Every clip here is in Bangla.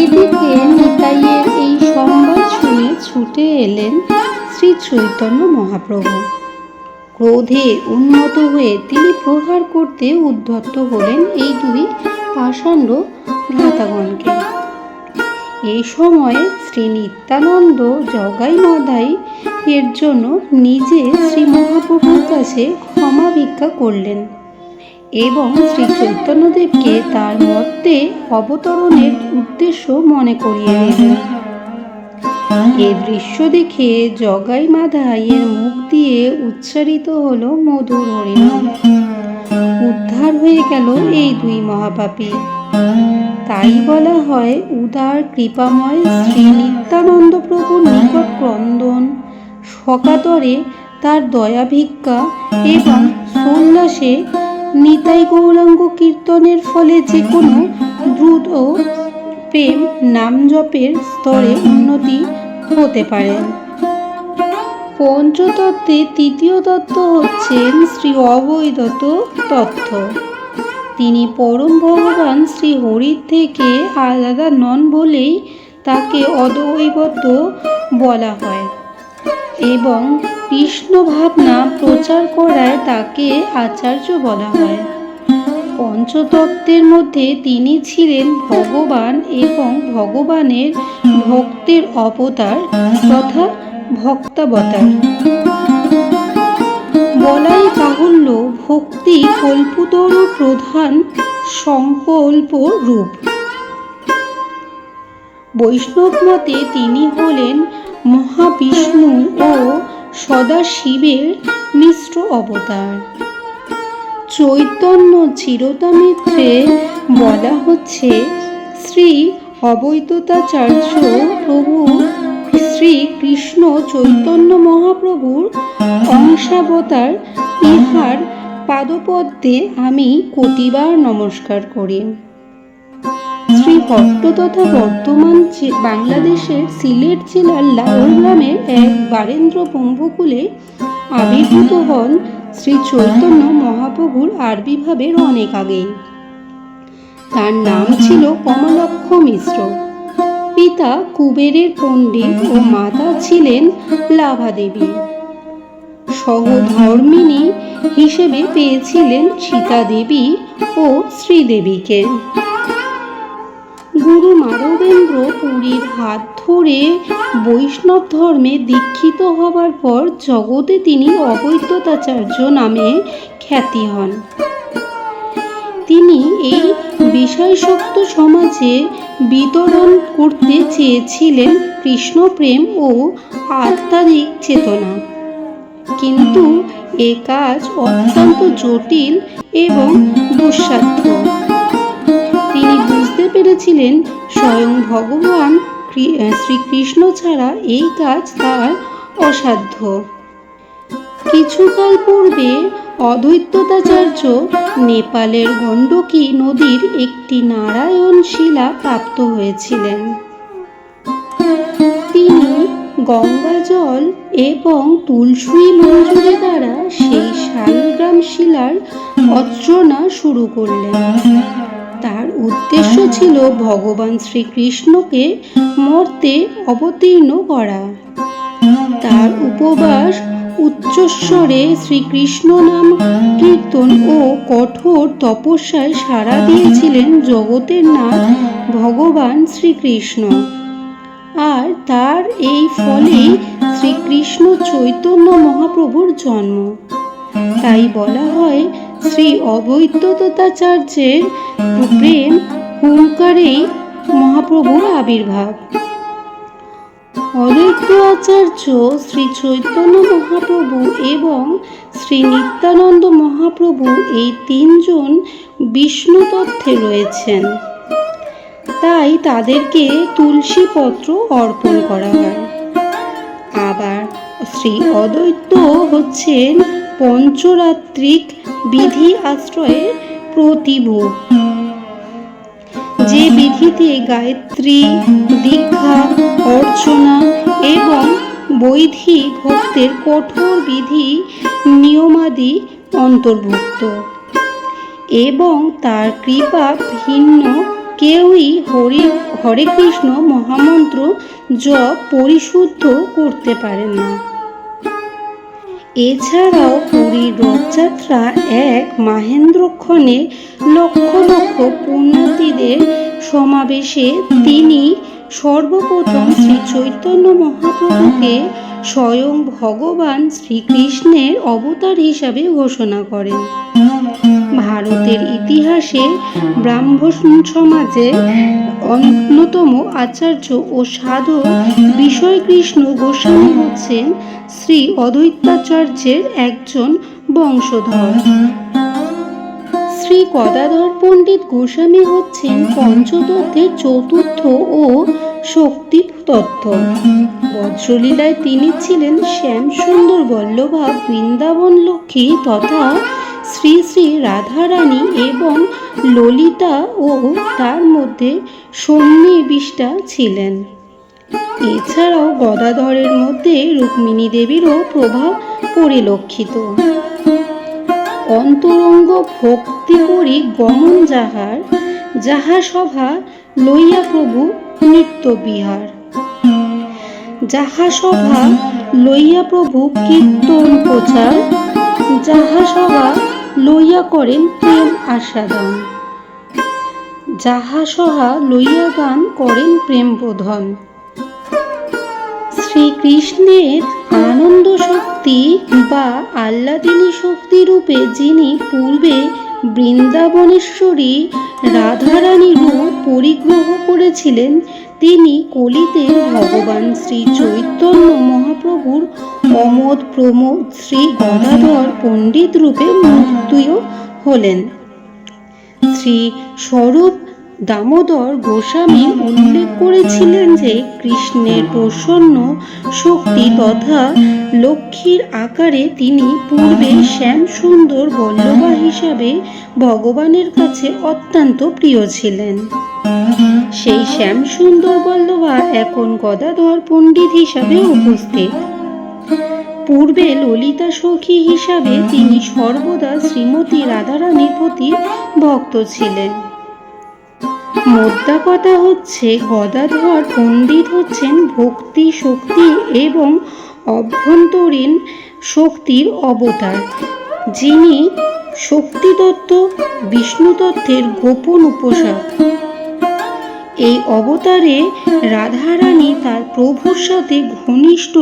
এদিকে নিতাইয়ের এই সংবাদ শুনে ছুটে এলেন শ্রী চৈতন্য মহাপ্রভু। ক্রোধে উন্নত হয়ে তিনি প্রহার করতে উদ্ধত্ত হলেন এই দুই পাষাণ্ড ভ্রাতাগণকে। এই সময়ে শ্রী নিত্যানন্দ জগাই মাধাই এর জন্য নিজে শ্রী মহাপ্রভুর কাছে ক্ষমা ভিক্ষা করলেন। এবং শ্রী চৈতন্যদেবকে তার মধ্যে অবতরণের উদ্দেশ্য মনে করিয়ে দিলেন এ দৃশ্য দেখে জগাই মাধাইয়ের মুখ দিয়ে উচ্চারিত হলো মধুর হরিনাম। উদ্ধার হয়ে গেল এই দুই মহাপাপী। তাই বলা হয়, উদার কৃপাময় শ্রী নিত্যানন্দ প্রভুর নিকট ক্রন্দন, সকাতরে তার দয়া ভিক্ষা এবং সোল্লাসে নিতাই গৌরাঙ্গ কীর্তনের ফলে যে কোনো দ্রুত প্রেম নাম জপের স্তরে উন্নতি হতে পারে। পঞ্চতত্ত্বে তৃতীয় তত্ত্ব হচ্ছেন শ্রী অবৈধত তত্ত্ব। তিনি পরম ভগবান শ্রী হরির থেকে আলাদা নন বলেই তাকে অদ্বৈবত বলা হয়। এবং কৃষ্ণ ভাবনা প্রচার করায় তাকে আচার্য বলা হয়। পঞ্চতত্ত্বের মধ্যে তিনি ছিলেন ভগবান এবং ভগবানের ভক্তের অবতার তথা ভক্তাবতার। বলাই বাহুল্য, ভক্তি কল্পতর প্রধান সংকল্প রূপ। বৈষ্ণব মতে তিনি হলেন মহাবিষ্ণু ও সদাশিবের মিশ্র অবতার। চৈতন্য চিরতামিত্রে বলা হচ্ছে, শ্রী অবৈততাচার্য প্রভু শ্রী কৃষ্ণ চৈতন্য মহাপ্রভুর অংশাবতার। ইহার পাদপদ্মে আমি কোটিবার নমস্কার করি। শ্রী ভট্ট তথা বর্তমান বাংলাদেশের সিলেট জেলার লাউর গ্রামের এক বারেন্দ্র ব্রহ্মকুলে আবির্ভূত হন শ্রী চৈতন্য মহাপ্রভুর আরবি ভাবের অনেক আগে তার নাম ছিল কমলক্ষ মিশ্র। পিতা কুবেরের পণ্ডিত ও মাতা ছিলেন লাভা দেবী সহধর্মিণী হিসেবে পেয়েছিলেন সীতা দেবী ও শ্রীদেবীকে। গুরু মাধবেন্দ্র পুরীর হাত ধরে বৈষ্ণব ধর্মে দীক্ষিত হবার পর জগতে তিনি অবৈধতাচার্য নামে খ্যাতি হন। তিনি এই বিষয়শক্ত সমাজে বিতরণ করতে চেয়েছিলেন কৃষ্ণপ্রেম ও আত্মাধিক চেতনা। কিন্তু এ কাজ অত্যন্ত জটিল এবং দুঃসাধ্য। পেরেছিলেন স্বয়ং ভগবান শ্রীকৃষ্ণ ছাড়া এই কাজ তার অসাধ্য। কিছুকাল পূর্বে অদ্বৈততাচার্য নেপালের গণ্ডকী নদীর একটি নারায়ণ শিলা প্রাপ্ত হয়েছিলেন। তিনি গঙ্গা জল এবং তুলসুই মঞ্জুরি দ্বারা সেই শালগ্রাম শিলার অর্চনা শুরু করলেন। তার উদ্দেশ্য ছিল ভগবান শ্রীকৃষ্ণকে মর্তে অবতীর্ণ করা। তার উপবাস উচ্চস্বরে শ্রীকৃষ্ণ নাম কীর্তন ও কঠোর তপস্যায় সাড়া দিয়েছিলেন জগতের নাথ ভগবান শ্রীকৃষ্ণ। আর তার এই ফলেই শ্রীকৃষ্ণ চৈতন্য মহাপ্রভুর জন্ম। তাই বলা হয় শ্রী অবৈদ্যতাচার্যের প্রেম হুঙ্কারেই মহাপ্রভুর আবির্ভাব। অদ্বৈত আচার্য শ্রী চৈতন্য মহাপ্রভু এবং শ্রী নিত্যানন্দ মহাপ্রভু এই তিনজন বিষ্ণু তত্ত্বে রয়েছেন। তাই তাদেরকে তুলসী পত্র অর্পণ করা হয়। আবার শ্রী অদ্বৈত হচ্ছেন পঞ্চরাত্রিক বিধি আশ্রয়ের প্রতিভূ। যে বিধিতে গায়ত্রী, দীক্ষা, অর্চনা এবং বৈধিক ভক্তের কঠোর বিধি, নিয়মাদি অন্তর্ভুক্ত এবং তার কৃপা ভিন্ন কেউই হরি, হরে কৃষ্ণ মহামন্ত্র জপ পরিশুদ্ধ করতে পারেন না। এছাড়াও পুরীর রথযাত্রা এক মাহেন্দ্রক্ষণে লক্ষ লক্ষ পুণ্যার্থীদের সমাবেশে তিনি সর্বপ্রথম শ্রী চৈতন্য মহাপ্রভুকে স্বয়ং ভগবান শ্রীকৃষ্ণের অবতার হিসাবে ঘোষণা করেন। ভারতের ইতিহাসে ব্রাহ্মণ সমাজে অন্যতম আচার্য ও সাধক বিষয় কৃষ্ণ গোস্বামী হচ্ছেন শ্রী অদ্বৈতাচার্যের একজন বংশধর। শ্রী কদাধর পণ্ডিত গোস্বামী হচ্ছেন পঞ্চতত্ত্বের চতুর্থ ও শক্তির তত্ত্ব। বজ্রলীলায় তিনি ছিলেন শ্যাম সুন্দর বল্লভা বৃন্দাবন লক্ষ্মী তথা শ্রী শ্রী রাধারানী এবং ললিতা ও তার মধ্যে সন্নিবিষ্টা ছিলেন। এছাড়াও গদাধরের মধ্যে রুক্মিণী দেবীরও প্রভাব পরিলক্ষিত। অন্তরঙ্গ ভক্তি করি গমন যাহার যাহা সভা লইয়া প্রভু নিত্য বিহার। যাহা সভা লইয়া প্রভু কীর্তন প্রচার, যাহা সভা লইয়া করেন প্রেম আস্বাদন। যাহা সহা লইয়া গান করেন প্রেম বোধন। শ্রীকৃষ্ণের আনন্দ শক্তি বা আহ্লাদিনী শক্তি রূপে যিনি পূর্বে বৃন্দাবনেশ্বরী রাধারানী রূপ পরিগ্রহ করেছিলেন। তিনি কলিতে ভগবান শ্রী চৈতন্য মহাপ্রভুর অমোদ প্রমোদ শ্রী গদাধর পণ্ডিত রূপে মৃত্যুও হলেন। শ্রী স্বরূপ দামোদর গোস্বামী উল্লেখ করেছিলেন যে কৃষ্ণের প্রসন্ন শক্তি তথা লক্ষ্মীর আকারে তিনি পূর্বে শ্যাম সুন্দর বল্লভা হিসাবে ভগবানের কাছে অত্যন্ত প্রিয় ছিলেন। সেই শ্যাম সুন্দর বল্লভা এখন গদাধর পণ্ডিত হিসাবে উপস্থিত। পূর্বে ললিতা সখী হিসাবে তিনি সর্বদা শ্রীমতী রাধারানীর প্রতি ভক্ত ছিলেন। মোদ্দা কথা হচ্ছে, গদাধর পণ্ডিত হচ্ছেন ভক্তি শক্তি এবং অভ্যন্তরীণ শক্তির অবতার। যিনি শক্তিতত্ত্ব, বিষ্ণুতত্ত্বের গোপন উপসাক এই অবতারে রাধারানী তার প্রভুর সাথে ঘনিষ্ঠ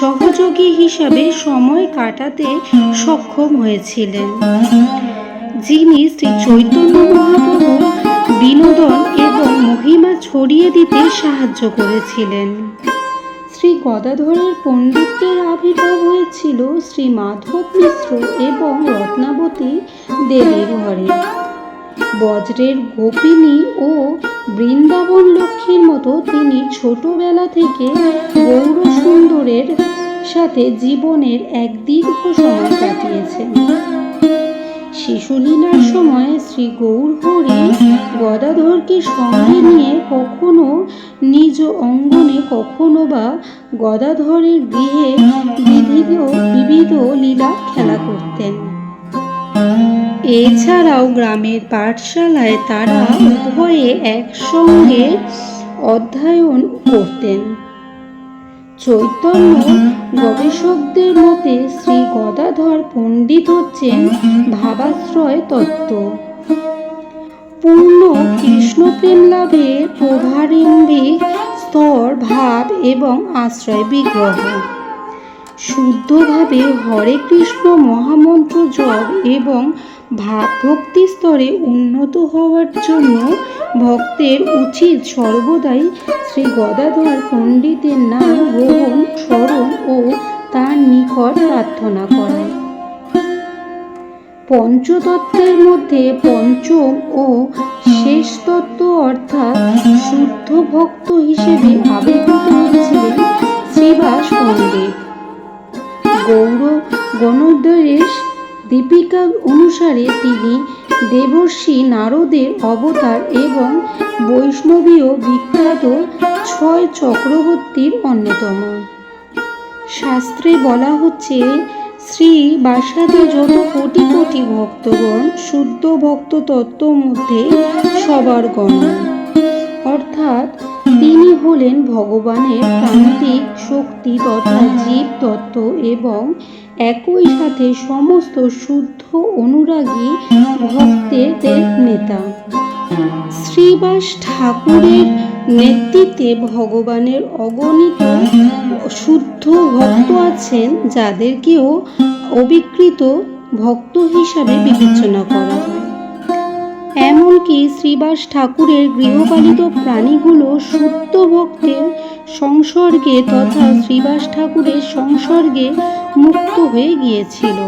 সহযোগী হিসাবে সময় কাটাতে সক্ষম হয়েছিলেন। যিনি শ্রী চৈতন্য মহাপ্রভু বিনোদন এবং মহিমা ছড়িয়ে দিতে সাহায্য করেছিলেন। শ্রী গদাধরের পণ্ডিতের আবির্ভাব হয়েছিল শ্রী মাধব মিশ্র এবং রত্নাবতী দেবীর ঘরে। বজ্রের গোপিনী ও বৃন্দাবন লক্ষ্মীর মতো তিনি ছোটবেলা থেকে গৌর সুন্দরের সাথে জীবনের এক দীর্ঘ সময় কাটিয়েছেন। শিশুলীলার সময় শ্রী গৌর গৌরহরি গদাধরকে সঙ্গে নিয়ে কখনো নিজ অঙ্গনে কখনো বা গদাধরের গৃহে বিবিধ লীলা খেলা করতেন। এছাড়াও গ্রামের পাঠশালায় তারা উভয়ে একসঙ্গে অধ্যয়ন করতেন। চৈতন্য গবেষকদের মতে শ্রী গদাধর পণ্ডিত হচ্ছেন ভাবাশ্রয় তত্ত্ব। পূর্ণ কৃষ্ণপ্রেম লাভের প্রভারিম্ভিক স্তর, ভাব এবং আশ্রয় বিগ্রহ। শুদ্ধভাবে হরে কৃষ্ণ মহামন্ত্র জপ এবং ভক্তি স্তরে উন্নত হওয়ার জন্য ভক্তের উচিত সর্বদাই শ্রী গদাধর পণ্ডিতের নাম গ্রহণ, স্মরণ ও তার নিকট প্রার্থনা করা। পঞ্চতত্ত্বের মধ্যে পঞ্চম ও শেষ তত্ত্ব অর্থাৎ শুদ্ধ ভক্ত হিসেবে আবির্ভূত হয়েছিলেন শ্রীবাস পণ্ডিত। গৌর গণোদয়েশ দীপিকা অনুসারে তিনি দেবর্ষী নারদের অবতার এবং বৈষ্ণবীয় বিখ্যাত ছয় চক্রবর্তীর অন্যতম। শাস্ত্রে বলা হচ্ছে, শ্রী বাসাদি যত কোটি কোটি ভক্তগণ শুদ্ধ ভক্ত তত্ত্ব মধ্যে সবার গণ। অর্থাৎ তিনি হলেন ভগবানের প্রান্তিক শক্তি তথা জীব তত্ত্ব এবং একই সাথে সমস্ত শুদ্ধ অনুরাগী ভক্তের নেতা। শ্রীবাস ঠাকুরের নেতৃত্বে ভগবানের অগণিত শুদ্ধ ভক্ত আছেন, যাদেরকেও অবিকৃত ভক্ত হিসাবে বিবেচনা করা হয়। এমনকি শ্রীবাস ঠাকুরের গৃহপালিত প্রাণীগুলো শুদ্ধ ভক্তের সংসর্গে তথা শ্রীবাস ঠাকুরের সংসর্গে মুক্ত হয়ে গিয়েছিল।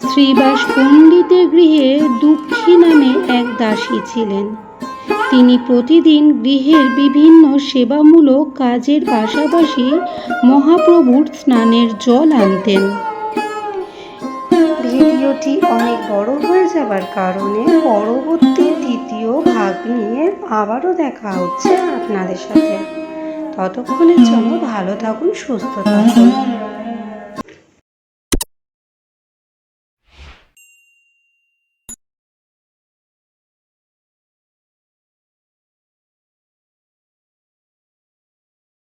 শ্রীবাস পণ্ডিতের গৃহে দুঃখী নামে এক দাসী ছিলেন। তিনি প্রতিদিন গৃহের বিভিন্ন সেবামূলক কাজের পাশাপাশি মহাপ্রভুর স্নানের জল আনতেন। ভিডিওটি অনেক বড় হয়ে যাবার কারণে পরবর্তী দ্বিতীয় ভাগ নিয়ে আবারও দেখা হচ্ছে আপনাদের সাথে। ততক্ষণের জন্য ভালো থাকুন, সুস্থ থাকুন।